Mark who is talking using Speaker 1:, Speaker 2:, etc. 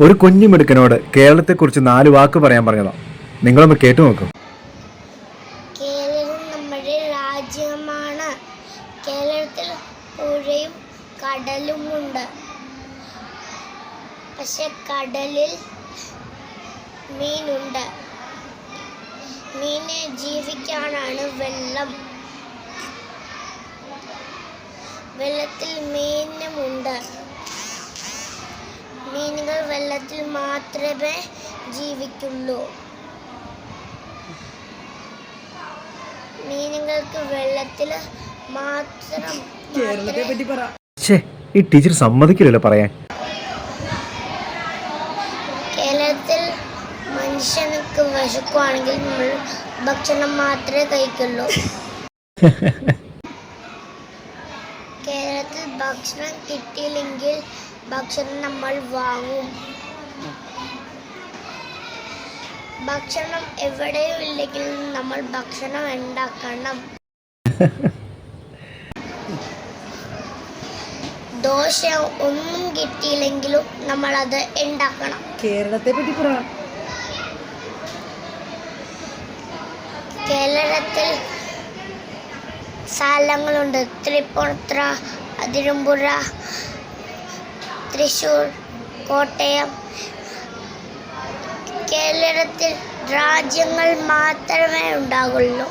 Speaker 1: ഒരു കുഞ്ഞു മിടുക്കനോട് കേരളത്തെക്കുറിച്ച് നാല് വാക്ക് പറയാൻ പറഞ്ഞതാ. നിങ്ങളൊന്ന് കേട്ടു നോക്കൂ.
Speaker 2: കേരളം നമ്മുടെ രാജ്യമാണ്. കേരളത്തിൽ പുഴയും കടലുമുണ്ട് പക്ഷെ കടലിൽ മീനുണ്ട്. മീനെ ജീവിക്കാനാണ് വെള്ളം. വെള്ളത്തിൽ മീനുമുണ്ട് വെള്ളത്തിൽ മാത്രമേ ജീവിക്കുള്ളൂ. മീനുകൾക്ക് വെള്ളത്തിൽ മാത്രം
Speaker 3: കേരളത്തെ പറ്റി പറ.
Speaker 1: ഛേ ഈ ടീച്ചർ സമ്മതിക്കില്ലല്ലോ പറയാൻ.
Speaker 2: കേരളത്തിൽ മനുഷ്യനക്ക് വിശക്കുവാണെങ്കിൽ നമ്മൾ ഭക്ഷണം മാത്രമേ കഴിക്കുള്ളൂ. കേരളത്തിൽ ഭക്ഷണം കിട്ടിയില്ലെങ്കിൽ ഭക്ഷണം നമ്മൾ വാങ്ങും. ഭക്ഷണം എവിടെയും ഇല്ലെങ്കിൽ നമ്മൾ ഭക്ഷണം ഉണ്ടാക്കണം. ദോശ ഒന്നും കിട്ടിയില്ലെങ്കിലും നമ്മൾ അത് ഉണ്ടാക്കണം.
Speaker 3: കേരളത്തെ പറ്റി പറ.
Speaker 2: കേരളത്തിൽ സ്ഥലങ്ങളുണ്ട്. തൃപ്പൂണിത്തുറ അതിരമ്പുഴ തൃശ്ശൂർ കോട്ടയം. കേരളത്തിൽ രാജ്യങ്ങൾ മാത്രമേ ഉണ്ടാകുള്ളൂ